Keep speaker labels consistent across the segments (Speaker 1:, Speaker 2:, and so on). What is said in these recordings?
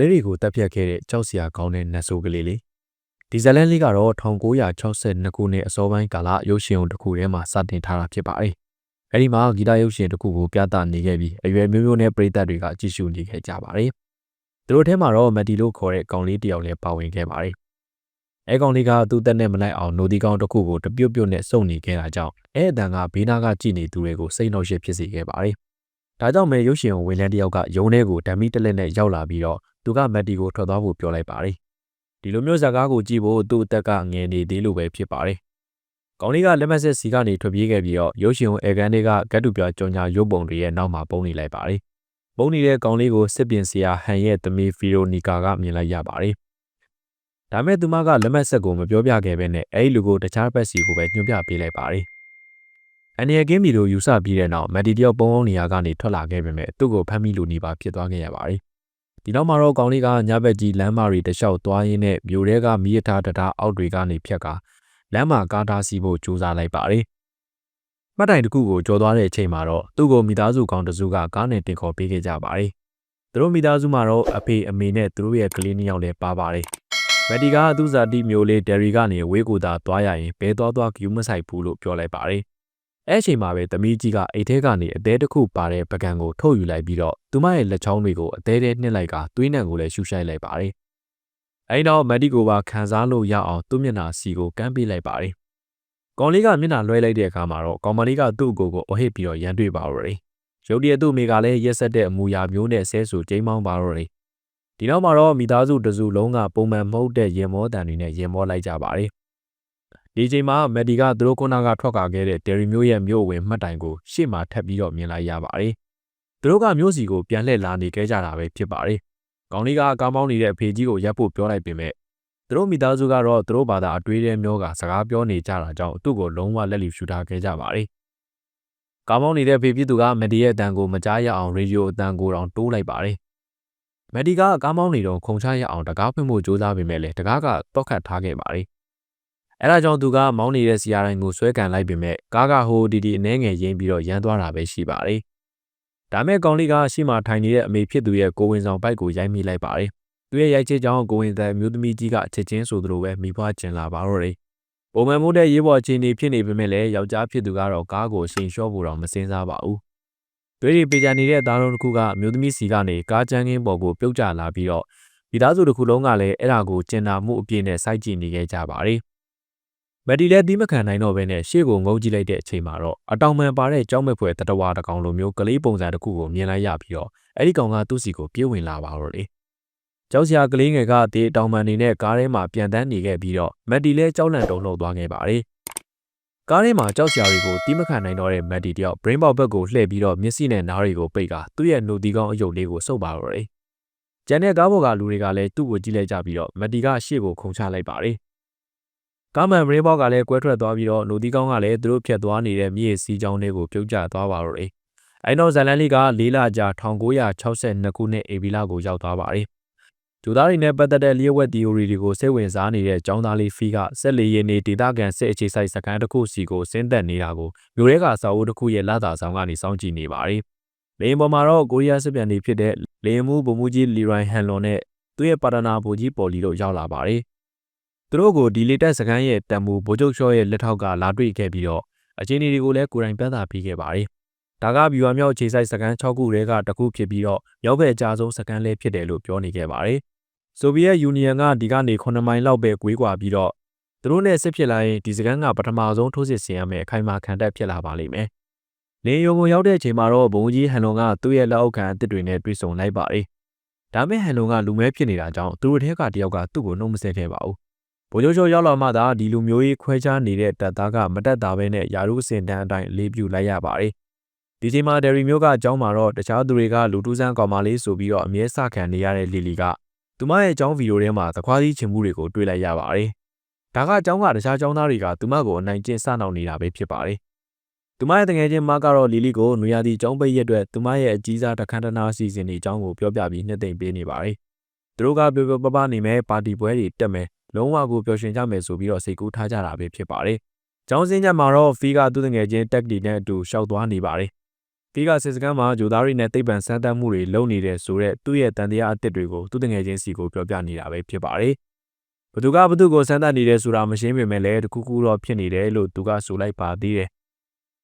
Speaker 1: လေးတွေကိုတပ်ဖြတ်ခဲ့တဲ့ကြောက်စရာကောင်းတဲ့နတ်ဆိုးကလေးလေးဒီဇလန်လေးကတော့1962ခုနှစ်အစောပိုင်းကာလရုပ်ရှင်ုံတစ်ခုထဲမှာစတင်ထားတာဖြစ်ပါတယ်။အဲဒီမှာဂီတရုပ်ရှင်တစ်ခုကိုပြသနေခဲ့ပြီးအရွယ်မျိုးမျိုးနဲ့ပရိသတ်တွေကကြည့်ရှုနေခဲ့ကြပါတယ်။သူတို့ထဲမှာတော့မက်တီလို့ခေါ်တဲ့ကောင်လေးတစ်ယောက်လည်းပါဝင်ခဲ့ပါတယ်။အဲကောင်လေးကသူ့တက်နဲ့မလိုက်အောင်နိုဒီကောင်တစ်ခုကိုတပြုတ်ပြုတ်နဲ့စုံနေခဲ့တာကြောင့်အဲအတန်ကဘေးနားကကြည့်နေသူတွေကိုစိတ်နှောက်ယှက်ဖြစ်စေခဲ့ပါတယ်။ဒါကြောင့်မဲရုပ်ရှင်ဝင်လန်းတစ်ယောက်ကယုံထဲကိုဓာမီတက်လက်နဲ့ရောက်လာပြီးတော့ သူကမက်တီကိုထွက်သွားဖို့ပြောလိုက်ပါတယ်။ဒီလိုမျိုးဇာကားကိုကြည့်ဖို့သူ့အသက်ကငယ်နေသေးလို့ပဲဖြစ်ပါတယ်။ကောင်လေးကလက်မဆက်စီကနေထွက်ပြေးခဲ့ပြီးတော့ရုပ်ရှင်အဲကန်တွေကဂတ်တူပြကြောင်ညာရုပ်ပုံတွေရဲ့နောက်မှာပုံနေလိုက်ပါတယ်။ပုံနေတဲ့ကောင်လေးကိုစစ်ပြင်ဆရာဟန်ရဲ့သမီးဖီရိုနီကာကမြင်လိုက်ရပါတယ်။ဒါမဲ့သူမကလက်မဆက်ကိုမပြောပြခဲ့ဘဲနဲ့အဲဒီလူကိုတခြားဘက်စီကိုပဲညွှန်ပြပေးလိုက်ပါတယ်။အန်နီယကင်းမီလိုယူဆပြီးတဲ့နောက်မက်ဒီတယောက်ပုံအောင်နေရာကနေထွက်လာခဲ့ပေမဲ့သူ့ကိုဖမ်းမိလို့နေပါဖြစ်သွားခဲ့ရပါတယ်။ ဒီနောက်မှာတော့ကောင်လေးကညဘက်ကြီးလမ်းမတွေတလျှောက်သွားရင်းနဲ့မြို့ထဲကမီးရထားတထားအောက်တွေကနေဖြတ်ကာလမ်းမှာကားထားစီးဖို့ကြိုးစားလိုက်ပါတယ်။မှတ်တိုင်တစ်ခုကိုကြော်သွားတဲ့အချိန်မှာတော့သူ့ကိုမိသားစုကောင်တစုကကားနဲ့တင်ခေါ်ပေးခဲ့ကြပါတယ်။သူတို့မိသားစုမှာတော့အဖေအမေနဲ့သူတို့ရဲ့ကလေးနှစ်ယောက်လည်းပါပါတယ်။မက်ဒီကသူ့ဇာတိမျိုးလေးဒယ်ရီကနေဝေးကိုသာသွားရရင်ဘဲသွားသွားကျူးမဆိုင်ဘူးလို့ပြောလိုက်ပါတယ် အဲ့အချိန်မှာပဲသမီးကြီးကအိတ်ထဲကနေအသေးတစ်ခုပါတဲ့ပကံကိုထုတ်ယူလိုက်ပြီးတော့သူမရဲ့လက်ချောင်းတွေကိုအသေးသေးနှစ်လိုက်ကသွေးနံကိုလည်းရှူရှိုက်လိုက်ပါတယ်။အဲဒီနောက်မက်ဒီကိုပါခံစားလို့ရအောင်သူ့မျက်နှာစီကိုကမ်းပေးလိုက်ပါတယ်။ကောင်လေးကမျက်နှာလွှဲလိုက်တဲ့အခါမှာတော့ကောင်မလေးကသူ့အကိုကိုအဟစ်ပြီးတော့ရန်တွေ့ပါတော့တယ်။ရုတ်တရက်သူ့မိကလည်းရက်ဆက်တဲ့အမူအရာမျိုးနဲ့ဆဲဆူကျိမ်းမောင်းပါတော့တယ်။ဒီနောက်မှာတော့မိသားစုတစုလုံးကပုံမှန်မဟုတ်တဲ့ရင်မောတန်တွေနဲ့ရင်မောလိုက်ကြပါတယ်။ ဒီချိန်မှာမက်ဒီကသူတို့ခုနကထွက်ကာခဲ့တဲ့တယ်ရီမျိုးရဲ့မြို့ဝင်မှတ်တိုင်ကိုရှေ့မှာထပ်ပြီးတော့မြင်လိုက်ရပါတယ်။သူတို့ကမြို့စီကိုပြန်လှည့်လာနေခဲ့ကြတာပဲဖြစ်ပါတယ်။ကောင်းလေးကကားမောင်းနေတဲ့အဖေကြီးကိုရပ်ဖို့ပြောလိုက်ပေမဲ့သူတို့မိသားစုကတော့သူတို့ဘာသာအတွေးထဲမျိုးကစကားပြောနေကြတာကြောင့်သူ့ကိုလုံးဝလက်လီရှူထားခဲ့ကြပါတယ်။ကားမောင်းနေတဲ့ဖေပြသူကမက်ဒီရဲ့အတန်ကိုမကြားရအောင်ရေဒီယိုအတန်ကိုတောင်တိုးလိုက်ပါတယ်။မက်ဒီကကားမောင်းနေတော့ခုံချရအောင်တကားဖွင့်ဖို့ကြိုးစားပေမဲ့လည်းတကားကတော့ခတ်ထားခဲ့ပါတယ် အဲဒါကြောင့်သူကမောင်းနေတဲ့စီယာတိုင်းကိုဆွဲကန်လိုက်ပေမဲ့ကားကဟိုဒီဒီအနှဲငယ်ရင်းပြီးတော့ရမ်းသွားတာပဲရှိပါတယ်။ဒါမဲ့ကောင်လေးကရှေ့မှာထိုင်နေတဲ့အမေဖြစ်သူရဲ့ကိုဝင်ဆောင်ပိုက်ကိုရိုက်မိလိုက်ပါတယ်။သူရဲ့ရိုက်ချစ်ကြောင်းကိုဝင်တဲ့မျိုးသမီးကြီးကအချစ်ချင်းဆိုသလိုပဲမိဘကျင်လာပါတော့တယ်။ပုံမှန်မို့တဲ့ရေးပေါ်အခြေအနေဖြစ်နေပေမဲ့လည်းယောက်ျားဖြစ်သူကတော့ကားကိုရှင်လျှော့ဖို့တော့မစင်စားပါဘူး။တွေးရီပေကြနေတဲ့အသားလုံးတစ်ခုကမျိုးသမီးစီကနေကားချမ်းကင်းပေါ်ကိုပြုတ်ကျလာပြီးတော့မိသားစုတစ်ခုလုံးကလည်းအဲ့ဒါကိုကျင်နာမှုအပြည့်နဲ့စိုက်ကြည့်နေခဲ့ကြပါတယ်။ မက်တီလည်းသီးမခံနိုင်တော့ဘဲနဲ့ရှေ့ကိုငုံကြည့်လိုက်တဲ့အချိန်မှာတော့အတောင်ပံပါတဲ့ကြောက်မဲ့ဖွယ်တတဝါတကောင်လိုမျိုးကလေးပုံစံတစ်ခုကိုမြင်လိုက်ရပြီးတော့အဲ့ဒီကောင်ကသူ့စီကိုပြေးဝင်လာပါတော့လေကြောက်စရာကလေးငယ်ကဒီအတောင်ပံနေနဲ့ကားထဲမှာပြန်တန်းနေခဲ့ပြီးတော့မက်တီလည်းကြောက်လန့်တုန်လှုပ်သွားခဲ့ပါတယ်ကားထဲမှာကြောက်စရာတွေကိုတီးမခံနိုင်တော့တဲ့မက်တီတယောက် brain box ဘက်ကိုလှည့်ပြီးတော့မျက်စိနဲ့နားတွေကိုပိတ်ကသူ့ရဲ့နှုတ်သီးကောင်းအယုတ်လေးကိုစုပ်ပါတော့တယ်ကျန်တဲ့ကားပေါ်ကလူတွေကလည်းသူ့ကိုကြည့်လိုက်ကြပြီးတော့မက်တီကရှေ့ကိုခုန်ချလိုက်ပါတယ် ကားမန်ဘရင်းဘော့ကလည်းကွဲထွက်သွားပြီးတော့နိုဒီကောင်းကလည်းသူတို့ဖြတ်သွားနေတဲ့မြေစီးကြောင်းတွေကိုပြုတ်ကျသွားပါတော့တယ်။အဲနောက်ဇလန်လီက၄လကြာ1962ခုနှစ်ဧပြီလကိုရောက်သွားပါတယ်။ဂျူသားတွေနဲ့ပတ်သက်တဲ့လျှက်ဝက် theory တွေကိုစိတ်ဝင်စားနေတဲ့ចောင်းသားလေးဖီကဆက်လေရင်နေဒေတာကန်စစ်အခြေစိုက်စကန်တစ်ခုစီကိုဆင်းသက်နေတာကိုမြို့ရဲကစာအုပ်တစ်ခုရဲ့လာတာဆောင်ကနေစောင့်ကြည့်နေပါတယ်။လေရင်ပေါ်မှာတော့ကိုရီးယားစစ်ပြန်တွေဖြစ်တဲ့လေရင်မှုဗိုလ်မှူးကြီးလီရိုင်ဟန်လွန်နဲ့သူ့ရဲ့ပါတနာဗိုလ်ကြီးပေါ်လီတို့ရောက်လာပါတယ်။ သူတို့ကိုဒီလေတက်စကန်ရဲ့တံမူဗိုလ်ချုပ်ရှော့ရဲ့လက်ထောက်ကလာတွေ့ခဲ့ပြီးတော့အခြေအနေတွေကိုလည်းကိုယ်တိုင်ပြသပေးခဲ့ပါတယ်။ဒါကဘီဝါမြောက်ခြေဆိုင်စကန်6ခုတည်းကတစ်ခုဖြစ်ပြီးတော့ရောက်ဖက်အကြဆုံးစကန်လည်းဖြစ်တယ်လို့ပြောနေခဲ့ပါတယ်။ဆိုဗီယက်ယူနီယံကဒီကနေ9မိုင်လောက်ပဲကွေးကွာပြီးတော့သူတို့နဲ့စစ်ဖြစ်လာရင်ဒီစကန်ကပထမဆုံးထိုးစစ်ဆင်ရမယ်အခိုင်အမာခံတက်ဖြစ်လာပါလိမ့်မယ်။လင်းယုံကိုရောက်တဲ့အချိန်မှာတော့ဘုံကြီးဟန်လွန်ကသူ့ရဲ့လက်အောက်ခံအစ်စ်တွေနဲ့တွေ့ဆုံလိုက်ပါတယ်။ဒါမဲ့ဟန်လွန်ကလူမဲဖြစ်နေတာကြောင့်သူတို့ထဲကတယောက်ကသူ့ကိုနှုတ်မဆက်ခဲ့ပါဘူး ဗိုလ်ချုပ်ချုပ်ရောက်လာမှသာဒီလူမျိုးကြီးခွဲခြားနေတဲ့တပ်သားကမတက်တာပဲနဲ့ယာရုအစင်တန်းအတိုင်းလေးပြူလိုက်ရပါတယ်။ဒီချိန်မှာဒယ်ရီမျိုးကအကြောင်းမှာတော့တခြားသူတွေကလူတူးဆန်းကောင်မလေးဆိုပြီးတော့အမြဲစခံနေရတဲ့လီလီကသူမရဲ့အကြောင်းဗီဒီယိုထဲမှာသခွားသီးချင်မှုတွေကိုတွေ့လိုက်ရပါတယ်။ဒါကအကြောင်းကတခြားကျောင်းသားတွေကသူမကိုအနိုင်ကျင့်စနှောင်နေတာပဲဖြစ်ပါတယ်။သူမရဲ့တငယ်ချင်းမကတော့လီလီကိုနွေရာသီကျောင်းပိတ်ရက်အတွက်သူမရဲ့အကြီးစားတခန်းတနာစီစဉ်နေအကြောင်းကိုပြောပြပြီးနှစ်သိမ့်ပေးနေပါတယ်။သူတို့ကပြောပြောပပနေမဲ့ပါတီပွဲတွေတက်မယ် လုံးဝကိုပျော်ရွှင်ကြမယ်ဆိုပြီးတော့စိတ်ကူးထားကြတာပဲဖြစ်ပါတယ်။ကျောင်းစင်းညက်မှာတော့ဖီကသူ့တငယ်ချင်းတက်တီနဲ့အတူရှောက်သွားနေပါတယ်ဖီကစစ်စကန်မှာဂျိုသားတွေနဲ့တိတ်ပံစမ်းသပ်မှုတွေလုပ်နေတဲ့ဆိုတဲ့သူ့ရဲ့တန်တရားအသစ်တွေကိုသူတငယ်ချင်းစီကိုပြောပြနေတာပဲဖြစ်ပါတယ်ဘသူကဘသူကိုစမ်းသပ်နေတယ်ဆိုတာမရှင်းပေမဲ့လည်းတခုခုတော့ဖြစ်နေတယ်လို့သူကဆိုလိုက်ပါသေးတယ်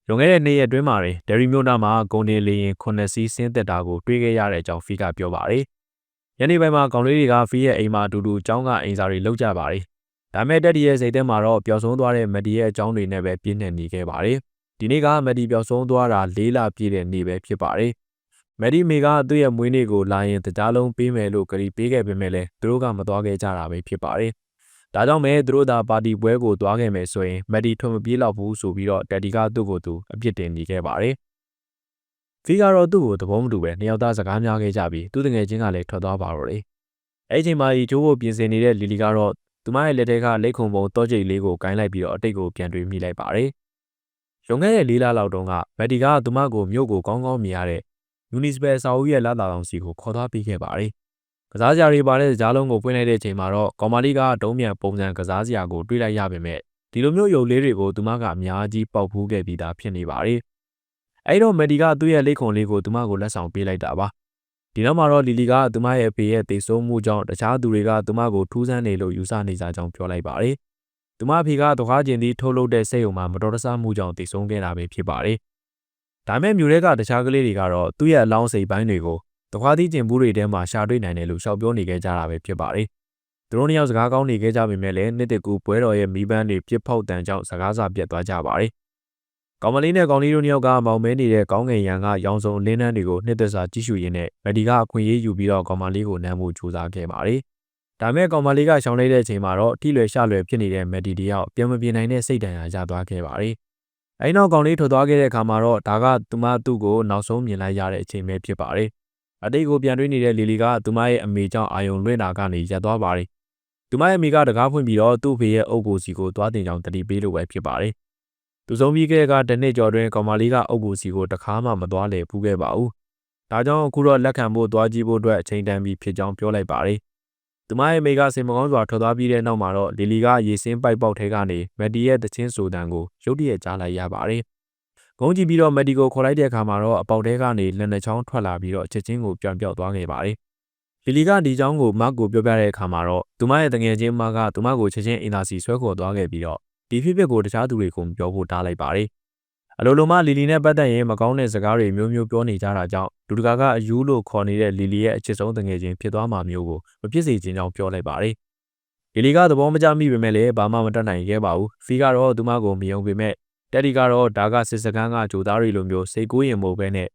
Speaker 1: လွန်ခဲ့တဲ့နေ့ရက်အတွင်းမှာဒယ်ရီမြို့နာမှာဂုံတင်လေရင်ခုနှစ်စီးဆင်းသက်တာကိုတွေ့ခဲ့ရတဲ့အကြောင်းဖီကပြောပါတယ် ညနေပိုင်းမှာကောင်လေးတွေကဖီရဲ့အိမ်မှာအတူတူចောင်းကအိမ်စာတွေလောက်ကြပါတယ်ဒါမဲ့တက်ဒီရဲ့စိတ်ထဲမှာတော့ပျော်ဆုံးသွားတဲ့မက်ဒီရဲ့အကြောင်းတွေနဲ့ပဲပြင်းနေနေခဲ့ပါတယ်ဒီနေ့ကမက်ဒီပျော်ဆုံးသွားတာ၄လပြည့်တဲ့နေ့ပဲဖြစ်ပါတယ်မက်ဒီမေကသူ့ရဲ့မွေးနေ့ကိုလာရင်တကြားလုံးပေးမယ်လို့ကတိပေးခဲ့ပေမဲ့လည်းသူတို့ကမသွားခဲ့ကြတာပဲဖြစ်ပါတယ်ဒါကြောင့်မဲသူတို့သာပါတီပွဲကိုသွားခဲ့မယ်ဆိုရင်မက်ဒီထွန်မပြေးတော့ဘူးဆိုပြီးတော့တက်ဒီကသူ့ကိုသူအပြစ်တင်နေခဲ့ပါတယ် ဖီကတော့သူ့ကိုသဘောမတူပဲနှစ်ယောက်သားစကားများခဲ့ကြပြီးသူ့တငယ်ချင်းကလည်းထွက်သွားပါတော့တယ်အဲ့ဒီချိန်မှာဒီဂျိုးကိုပြင်ဆင်နေတဲ့လီလီကတော့သူမရဲ့လက်ထဲကလက်ခုံပုံတောကျိတ်လေးကိုကိုင်းလိုက်ပြီးတော့အတိတ်ကိုပြန်တွေးမိလိုက်ပါတယ်။ရုံခဲ့တဲ့လေးလလောက်တုန်းကမက်ဒီကသူမကိုမြို့ကိုကောင်းကောင်းမြင်ရတဲ့ Municipal စာအုပ်ရဲ့လာတာအောင်စီကိုခေါ်သွားပေးခဲ့ပါတယ်။ကစားစရာတွေပါတဲ့ကြားလုံးကိုပွင့်လိုက်တဲ့အချိန်မှာတော့ကော်မာလီကတုံးမြန်ပုံစံကစားစရာကိုတွေးလိုက်ရပေမဲ့ဒီလိုမျိုးရုပ်လေးတွေကိုသူမကအများကြီးပေါက်ဖူးခဲ့ပြီးသားဖြစ်နေပါတယ်။ အဲဒီတော့မက်ဒီကသူ့ရဲ့လက်ခုံလေးကိုသူမကိုလက်ဆောင်ပေးလိုက်တာပါ။ဒီနောက်မှာတော့လီလီကသူမရဲ့ဖေရဲ့တေဆုံးမှုကြောင့်တခြားသူတွေကသူမကိုထူးဆန်းနေလို့ယူဆနေကြကြောင်းပြောလိုက်ပါတယ်။သူမဖေကတခွားကျင်သည့်ထုတ်လုပ်တဲ့စိတ်ုံမှာမတော်တဆမှုကြောင့်တေဆုံးခဲ့တာပဲဖြစ်ပါတယ်။ဒါမဲ့မြို့ထဲကတခြားကလေးတွေကတော့သူ့ရဲ့အလောင်းစိတ်ပိုင်းတွေကိုတခွားသီးကျင်ဘူးတွေထဲမှာရှာတွေ့နိုင်တယ်လို့ရှောက်ပြောနေခဲ့ကြတာပဲဖြစ်ပါတယ်။သူတို့နှစ်ယောက်စကားကောင်းနေခဲ့ကြပေမဲ့လည်းနှစ်တကူပွဲတော်ရဲ့မိပန်းတွေပြစ်ဖောက်တန်ကြောင့်စကားစာပြတ်သွားကြပါတယ် ကောင်မလေးနဲ့ကောင်လေးတို့နှစ်ယောက်ကမောင်မဲနေတဲ့ကောင်းငင်ရန်ကရောင်စုံလင်းနှန်းတွေကိုနှစ်သက်စွာကြည့်ရှုရင်းနဲ့မက်ဒီကအခွင့်အရေးယူပြီးတော့ကောင်မလေးကိုနမ်းဖို့ကြိုးစားခဲ့ပါတယ်။ဒါမဲ့ကောင်မလေးကရှောင်လိုက်တဲ့အချိန်မှာတော့ထိလွယ်ရှလွယ်ဖြစ်နေတဲ့မက်ဒီတယောက်ပြန်မပြေနိုင်တဲ့စိတ်ဒဏ်ရာရသွားခဲ့ပါတယ်။အဲဒီနောက်ကောင်လေးထွက်သွားခဲ့တဲ့အခါမှာတော့ဒါကသူမသူ့ကိုနောက်ဆုံးမြင်လိုက်ရတဲ့အချိန်ပဲဖြစ်ပါတယ်။အတိတ်ကိုပြန်တွေးနေတဲ့လီလီကသူမရဲ့အမေကြောင့်အာယုံလွင့်တာကနေရပ်သွားပါတယ်။သူမရဲ့အမေကတကားဖွင့်ပြီးတော့သူ့ဖေရဲ့အုပ်ကိုစီကိုသွားတင်ကြောင်းတတိပေးလို့ပဲဖြစ်ပါတယ်။ သူဆုံးပြီးခဲ့ကတနှစ်ကျော်တွင်ကောင်မလေးကအုပ်ကိုစီကိုတခါမှမသွားလေဖူးခဲ့ပါဘူး။ဒါကြောင့်အခုတော့လက်ခံဖို့သွားကြည့်ဖို့အတွက်အချိန်တန်ပြီးဖြစ်ကြောင်းပြောလိုက်ပါတယ်။သူမရဲ့မိကစင်မကောင်းစွာထွက်သွားပြီးတဲ့နောက်မှာတော့လီလီကရေစင်းပိုက်ပေါက်ထဲကနေမက်ဒီရဲ့တချင်းဆိုတန်ကိုရုတ်တရက်ကြားလိုက်ရပါတယ်။ဂုံးကြည့်ပြီးတော့မက်ဒီကိုခေါ်လိုက်တဲ့အခါမှာတော့အပေါက်ထဲကနေလက်နှချောင်းထွက်လာပြီးတော့ချက်ချင်းကိုပြန်ပြောက်သွားခဲ့ပါတယ်။လီလီကဒီကြောင်းကိုမကိုပြောပြတဲ့အခါမှာတော့သူမရဲ့တငယ်ချင်းမကသူမကိုချက်ချင်းအင်တာစီဆွဲခေါ်သွားခဲ့ပြီးတော့ ဒီဖြစ်ပျက်ကိုတခြားသူတွေကိုပြောဖို့တားလိုက်ပါတယ်။အလိုလိုမှလီလီနဲ့ပတ်သက်ရင်မကောင်းတဲ့စကားတွေမျိုးမျိုးပြောနေကြတာကြောင့်လူတကာကအယူလို့ခေါ်နေတဲ့လီလီရဲ့အချစ်ဆုံးတငယ်ချင်းဖြစ်သွားမှာမျိုးကိုမဖြစ်စေချင်ကြောင်းပြောလိုက်ပါတယ်။လီလီကသဘောမကျမိပေမဲ့လည်းဘာမှမတတ်နိုင်ခဲ့ပါဘူး။ဖီကတော့သူမကိုမယုံပေမဲ့တက်ဒီကတော့ဒါကစစ်စကန်းကဂျိုသားတွေလိုမျိုးစိတ်ကူးရင်မို့ပဲနဲ့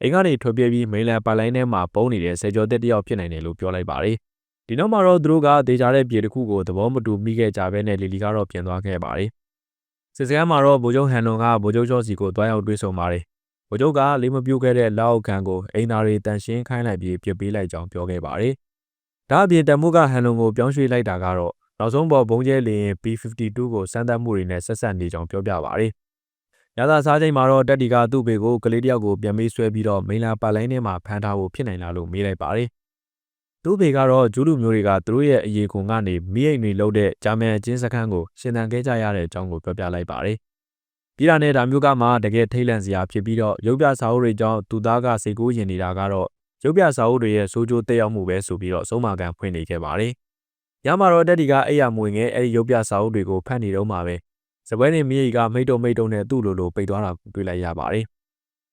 Speaker 1: အိမ်ကနေထွက်ပြေးပြီးမိန်လန်ပိုင်လိုင်းထဲမှာပုံနေတဲ့ဆယ်ကျော်တက်တယောက်ဖြစ်နိုင်တယ်လို့ပြောလိုက်ပါတယ်။ ဒီနောက်မှာတော့သူတို့ကဒေကြတဲ့ပြေတစ်ခုကိုသဘောမတူမိခဲ့ကြဘဲနဲ့လီလီကတော့ပြန်သွားခဲ့ပါတယ်။စစ်စခန်းမှာတော့ဗိုလ်ချုပ်ဟန်လွန်ကဗိုလ်ချုပ်ချောစီကိုတွားရောက်တွေ့ဆုံပါတယ်။ဗိုလ်ချုပ်ကလေးမပြိုးခဲ့တဲ့လက်အောက်ခံကိုအိမ်သားတွေတန်ရှင်းခိုင်းလိုက်ပြီးပြစ်ပေးလိုက်ကြောင်းပြောခဲ့ပါတယ်။ဒါအပြင်တမှုကဟန်လွန်ကိုပြောင်းရွှေ့လိုက်တာကတော့နောက်ဆုံးပေါ်ဘုံကျဲလင်း B52 ကိုစမ်းသပ်မှုတွေနဲ့ဆက်ဆက်နေကြောင်းပြောပြပါတယ်။ညသာစားချိန်မှာတော့တက်တီကသူ့ဘေကိုကလေးတယောက်ကိုပြန်မေးဆွဲပြီးတော့မိန်လာပါလိုင်းထဲမှာဖမ်းထားဖို့ဖြစ်နိုင်လားလို့မေးလိုက်ပါတယ်။ သူ့ဖေကတော့ဂျူးလူမျိုးတွေကသူတို့ရဲ့အရေးခွန်ကနေမိအိမ်တွေလှုပ်တဲ့ဂျာမန်အချင်းစခန်းကိုရှင်သန်ခဲ့ကြရတဲ့အကြောင်းကိုပြောပြလိုက်ပါတယ်။ပြည်တာနဲ့ဒါမျိုးကမှတကယ်ထိတ်လန့်စရာဖြစ်ပြီးတော့ရုပ်ပြစာအုပ်တွေကြောင့်သူသားကစိတ်ကူးရင်နေတာကတော့ရုပ်ပြစာအုပ်တွေရဲ့စိုးကျိုးတက်ရောက်မှုပဲဆိုပြီးတော့ဆုံးမကန်ဖွင့်နေခဲ့ပါတယ်။ညမှာတော့တက်ဒီကအဲ့ရမွေငယ်အဲ့ဒီရုပ်ပြစာအုပ်တွေကိုဖတ်နေတော့မှပဲစပွဲနေမိအိကမိတ်တုံမိတ်တုံနဲ့သူ့လိုလိုပိတ်သွားတာကိုတွေ့လိုက်ရပါတယ်။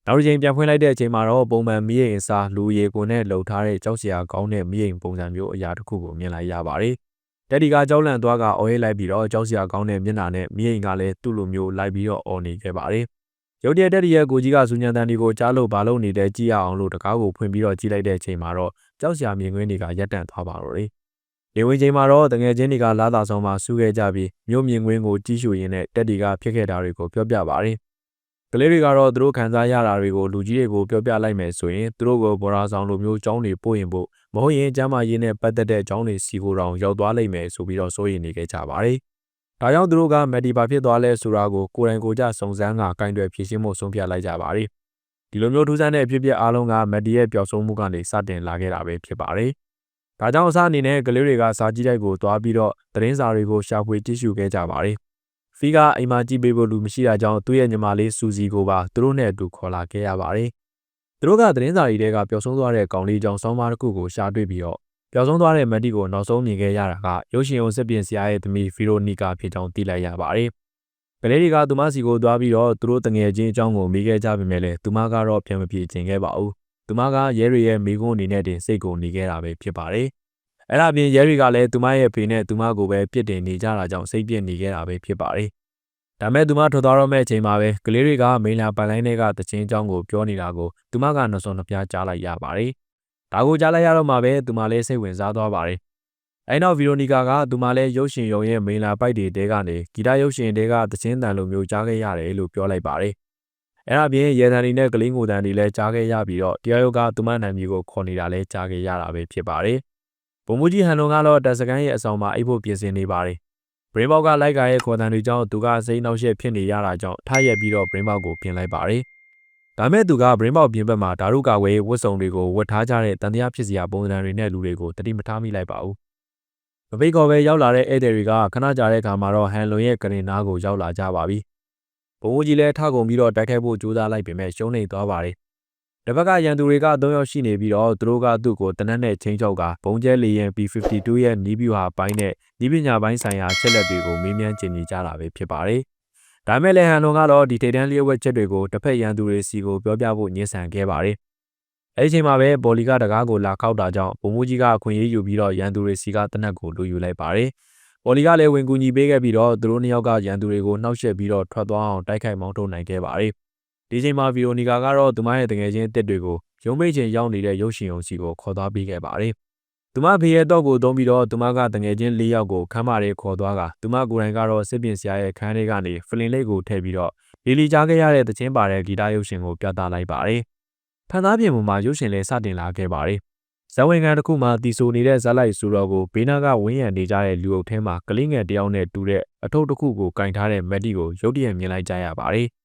Speaker 1: နောက်တစ်ချိန်ပြန်ဖွင့်လိုက်တဲ့အချိန်မှာတော့ပုံမှန်မီးရိမ်အစားလူရည်ကိုနဲ့လှုပ်ထားတဲ့ကြောက်စရာကောင်းတဲ့မီးရိမ်ပုံစံမျိုးအရာတစ်ခုကိုမြင်လိုက်ရပါတယ်။တက်ဒီကကြောက်လန့်သွားကအော်ရေးလိုက်ပြီးတော့ကြောက်စရာကောင်းတဲ့မျက်နှာနဲ့မီးရိမ်ကလည်းသူ့လိုမျိုးလိုက်ပြီးတော့အော်နေခဲ့ပါတယ်။ရုတ်တရက်တက်ဒီရဲ့ကိုကြီးကဇူညံတန်ဒီကိုကြားလို့ဘာလို့နေတဲ့ကြည့်ရအောင်လို့တကားကိုဖွင့်ပြီးတော့ကြည့်လိုက်တဲ့အချိန်မှာတော့ကြောက်စရာမြင်ကွင်းတွေကရပ်တန့်သွားပါတော့တယ်။နေဝင်ချိန်မှာတော့တငယ်ချင်းတွေကလာတာဆောင်မှာစူးခဲ့ကြပြီးမြို့မြင်ကွင်းကိုကြည့်ရှုရင်းနဲ့တက်ဒီကဖြစ်ခဲ့တာတွေကိုပြောပြပါတယ်။ ကလေးတွေကတော့သူတို့ခံစားရတာတွေကိုလူကြီးတွေကိုပြောပြလိုက်မယ်ဆိုရင်သူတို့ကိုဘော်ရာဆောင်လိုမျိုးចောင်းတွေပို့ရင်ဖို့မဟုတ်ရင်ကျမ်းမာရေးနဲ့ပတ်သက်တဲ့ចောင်းတွေစီကိုတောင်ရောက်သွားလိမ့်မယ်ဆိုပြီးတော့စိုးရိမ်နေကြကြပါတယ်။ဒါကြောင့်သူတို့ကမက်ဒီဘာဖြစ်သွားလဲဆိုတာကိုကိုယ်တိုင်ကိုယ်ကျစုံစမ်းကကင်တွယ်ဖြေရှင်းဖို့ဆုံးဖြတ်လိုက်ကြပါတယ်။ဒီလိုမျိုးထူးဆန်းတဲ့အဖြစ်အပျက်အားလုံးကမက်ဒီရဲ့ပျောက်ဆုံးမှုကနေစတင်လာခဲ့တာပဲဖြစ်ပါတယ်။ဒါကြောင့်အစအနေနဲ့ကလေးတွေကစာကြည့်တိုက်ကိုသွားပြီးတော့သတင်းစာတွေကိုရှာဖွေကြည့်ရှုခဲ့ကြပါတယ်။ ဖီကအိမ်မှာကြည့်ပေးဖို့လူမရှိတာကြောင့်သူ့ရဲ့ညီမလေးစူစီကိုပါသူတို့နဲ့အတူခေါ်လာခဲ့ရပါတယ်သူတို့ကသတင်းစာကြီးတွေကပျောက်ဆုံးသွားတဲ့ကောင်လေးကြောင့်ဆောင်းပါးတစ်ခုကိုရှာတွေ့ပြီးတော့ပျောက်ဆုံးသွားတဲ့မက်တီကိုနောက်ဆုံးမြင်ခဲ့ရတာကရုပ်ရှင်ရုံစစ်ပြင်ဆရာရဲ့သမီးဖီရိုနီကာဖြစ်ကြောင်းသိလိုက်ရပါတယ်။ကလေးတွေကသူမစီကိုသွားပြီးတော့သူတို့တငယ်ချင်းအကြောင်းကိုမေးခဲ့ကြပေမဲ့လည်းသူမကတော့ပြန်မပြေချင်ခဲ့ပါဘူး။သူမကရဲတွေရဲ့မိကုန်းအနေနဲ့တင်စိတ်ကိုနေခဲ့တာပဲဖြစ်ပါတယ်။ အဲ့ဒါပြင်ရဲတွေကလည်းသူမရဲ့ဖေနဲ့သူမကိုပဲပြစ်တင်နေကြတာကြောင့်စိတ်ပြစ်နေခဲ့တာပဲဖြစ်ပါတယ်။ဒါမဲ့သူမထွက်သွားတော့မဲ့အချိန်မှာပဲကလေးတွေကမိလာပိုင်လိုင်းတွေကတချင်းအကြောင်းကိုပြောနေတာကိုသူမကနှစုံနှပြကြားလိုက်ရပါတယ်။ဒါကိုကြားလိုက်ရတော့မှပဲသူမလည်းစိတ်ဝင်စားသွားပါတယ်။အဲနောက်ဗီရိုနီကာကသူမလည်းရုပ်ရှင်ရုံရဲ့မိလာပိုက်တွေတဲကနေဂီတရုပ်ရှင်တဲကတချင်းတန်လိုမျိုးကြားခဲ့ရတယ်လို့ပြောလိုက်ပါတယ်။အဲဒါပြင်ရေတန်ဒီနဲ့ကလေးငိုတန်ဒီလည်းကြားခဲ့ရပြီးတော့တရားရုပ်ကသူမနာမည်ကိုခေါ်နေတာလည်းကြားခဲ့ရတာပဲဖြစ်ပါတယ်။ ဘုံမူကြီးဟန်လုံကတော့တက်စကန်ရဲ့အဆောင်မှာအိပ်ဖို့ပြင်ဆင်နေပါတယ်။ brain box ကလိုက်ကာရဲ့ခေါ်တန်တွေကြောင့်သူကစိတ်နှောက်ယှက်ဖြစ်နေရတာကြောင့်ထားရက်ပြီးတော့ brain box ကိုပြင်လိုက်ပါတယ်။ဒါမဲ့သူက brain box ပြင်ဘက်မှာဓာတုကာဝယ်ဝတ်စုံတွေကိုဝတ်ထားကြတဲ့တန်တရားဖြစ်စရာပုံစံတွေနဲ့လူတွေကိုတတိမထားမိလိုက်ပါဘူး။မပိတ်ကော်ပဲရောက်လာတဲ့ဧည့်သည်တွေကခဏကြာတဲ့အခါမှာတော့ဟန်လွန်ရဲ့ကရင်နားကိုရောက်လာကြပါပြီ။ဘုံမူကြီးလည်းထကုန်ပြီးတော့တိုက်ခိုက်ဖို့ကြိုးစားလိုက်ပေမဲ့ရှုံးနေသွားပါတယ်။ တစ်ဖက်ကရန်သူတွေက၃ယောက်ရှိနေပြီးတော့သူတို့ကသူ့ကိုတနက်နဲ့ချင်းချောက်ကဘုံကျဲလီယန် B52 ရဲ့နီးဗျူဟာပိုင်းနဲ့နီးပညာပိုင်းဆိုင်ရာချက်လက်တွေကိုမေးမြန်းကျင်နေကြတာပဲဖြစ်ပါတယ်။ဒါမဲ့လည်းဟန်လွန်ကတော့ဒီထိတ်တန်းလျှို့ဝှက်ချက်တွေကိုတစ်ဖက်ရန်သူတွေစီကိုပြောပြဖို့ညှင်းဆန်ခဲ့ပါတယ်။အဲဒီချိန်မှာပဲဘော်လီကတကားကိုလာခောက်တာကြောင့်ဘုံမူကြီးကအခွင့်အရေးယူပြီးတော့ရန်သူတွေစီကတနက်ကိုလူယူလိုက်ပါတယ်။ဘော်လီကလည်းဝင်ကူညီပေးခဲ့ပြီးတော့သူတို့နှစ်ယောက်ကရန်သူတွေကိုနှောက်ယှက်ပြီးတော့ထွက်သွားအောင်တိုက်ခိုက်မောင်းထုတ်နိုင်ခဲ့ပါတယ်။ ဒီချိန်မှာဗီရိုနီကာကတော့သူမရဲ့တငယ်ချင်းအစ်စ်တွေကိုရုံးမိတ်ချင်းရောက်နေတဲ့ရုပ်ရှင်ုံစီကိုခေါ်သွားပေးခဲ့ပါတယ်။သူမဖေရဲ့တော့ကိုသုံးပြီးတော့သူမကတငယ်ချင်း၄ယောက်ကိုခမ်းမရဲခေါ်သွားကသူမကိုယ်တိုင်ကတော့စစ်ပြင်ဆရာရဲ့ခန်းထဲကနေဖလင်လေးကိုထည့်ပြီးတော့လီလီကြားခဲ့ရတဲ့တခြင်းပါတဲ့ဂီတရုပ်ရှင်ကိုပြသလိုက်ပါတယ်။ဖန်သားပြင်ပေါ်မှာရုပ်ရှင်လည်းစတင်လာခဲ့ပါတယ်။ဇဝင်ကန်တစ်ခုမှတီဆိုနေတဲ့ဇက်လိုက်ဆိုတော့ကိုဘေးနားကဝင်းရံနေကြတဲ့လူအုပ်ထဲမှာကလေးငယ်တယောက်နဲ့တူတဲ့အထုပ်တစ်ခုကိုကင်ထားတဲ့မက်တီကိုရုတ်တရက်မြင်လိုက်ကြရပါတယ်။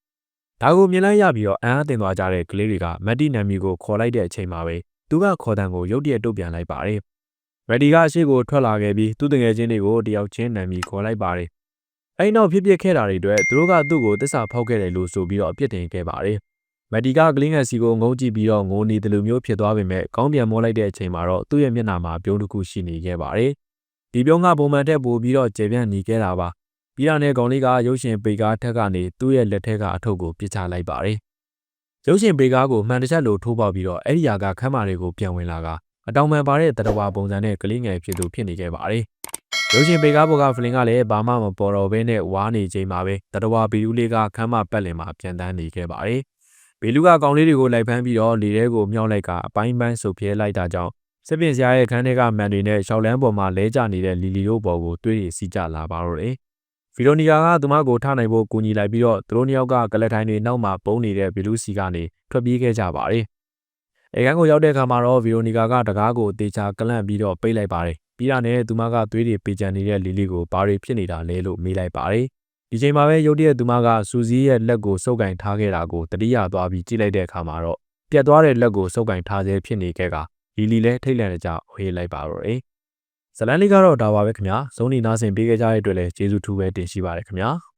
Speaker 1: ဒါကိုမြင်လိုက်ရပြီးတော့အံ့အားသင့်သွားကြတဲ့ကလေးတွေကမက်တီနာမီကိုခေါ်လိုက်တဲ့အချိန်မှာပဲသူကခေါ်တံကိုရုတ်တရက်တုတ်ပြန်လိုက်ပါတယ်။မက်တီကအရှိကိုထွက်လာခဲ့ပြီးသူ့တငယ်ချင်းတွေကိုတယောက်ချင်းနာမီခေါ်လိုက်ပါတယ်။အဲဒီနောက်ဖြစ်ပျက်ခဲ့တာတွေအတွက်သူတို့ကသူ့ကိုတစ္ဆာဖောက်ခဲ့တယ်လို့ဆိုပြီးတော့အပြစ်တင်ခဲ့ပါတယ်။မက်တီကကလင်းငယ်စီကိုငုံကြည့်ပြီးတော့ငိုနေတယ်လို့မျိုးဖြစ်သွားပေမဲ့ကောင်းပြန်မောလိုက်တဲ့အချိန်မှာတော့သူ့ရဲ့မျက်နှာမှာပြုံးတစ်ခုရှိနေခဲ့ပါတယ်။ဒီပြုံးကပုံမှန်တက်ပို့ပြီးတော့ကျေပြန့်နေခဲ့တာပါ။ ပြီးတာနဲ့ကောင်လေးကရုပ်ရှင်ပေကားထက်ကနေသူ့ရဲ့လက်ထက်ကအထုပ်ကိုပစ်ချလိုက်ပါတယ်။ရုပ်ရှင်ပေကားကိုမှန်တစ်ချက်လိုထိုးပေါက်ပြီးတော့အဲ့ဒီယာကခမ်းမာတွေကိုပြန်ဝင်လာကအတောင်ပံပါတဲ့တတဝါပုံစံနဲ့ကလေးငယ်ဖြစ်သူဖြစ်နေခဲ့ပါတယ်။ရုပ်ရှင်ပေကားပေါ်ကဖလင်ကလည်းဘာမှမပေါ်တော့ဘဲနဲ့ဝါးနေချိန်မှာပဲတတဝါဘီလူးလေးကခမ်းမပတ်လင်မှာပြန်တန်းနေခဲ့ပါတယ်။ဘီလူးကကောင်လေးတွေကိုလိုက်ဖမ်းပြီးတော့လေထဲကိုမြောက်လိုက်ကအပိုင်းပိုင်းဆုပ်ပြဲလိုက်တာကြောင့်စစ်ပင်စရာရဲ့ခန်းထဲကမန်တွေနဲ့ရှောက်လန်းပေါ်မှာလဲကျနေတဲ့လီလီတို့ပေါ်ကိုတွေးရစီကြလာပါတော့တယ်။ ဗီရိုနီယာကသူမကိုထားနိုင်ဖို့ကူညီလိုက်ပြီးတော့သူတို့နှစ်ယောက်ကကလတ်ထိုင်းတွေနောက်မှာပုံနေတဲ့ဘီလူးစီကနေထွက်ပြေးခဲ့ကြပါတယ်။အဲကန်းကိုရောက်တဲ့အခါမှာတော့ဗီရိုနီကာကတကားကိုတေချာကလန့်ပြီးတော့ပိတ်လိုက်ပါတယ်။ပြီးတာနဲ့သူမကသွေးတွေပေချန်နေတဲ့လီလီကိုဘာတွေဖြစ်နေတာလဲလို့မေးလိုက်ပါတယ်။ဒီချိန်မှာပဲရုတ်တရက်သူမကစူဇီရဲ့လက်ကိုစုပ်ကင်ထားခဲ့တာကိုတတိယသွားပြီးကြည့်လိုက်တဲ့အခါမှာတော့ပြတ်သွားတဲ့လက်ကိုစုပ်ကင်ထားသေးဖြစ်နေခဲ့ကလီလီလည်းထိတ်လန့်ကြဝေးလိုက်ပါတော့တယ်။ ဇလန်လေးကတော့ဒါပါပဲခင်ဗျာ။ဇုံနီနာဆင်ပေးခဲ့ကြတဲ့အတွက်လည်းကျေးဇူးထူးပဲတင်ရှိပါတယ်ခင်ဗျာ။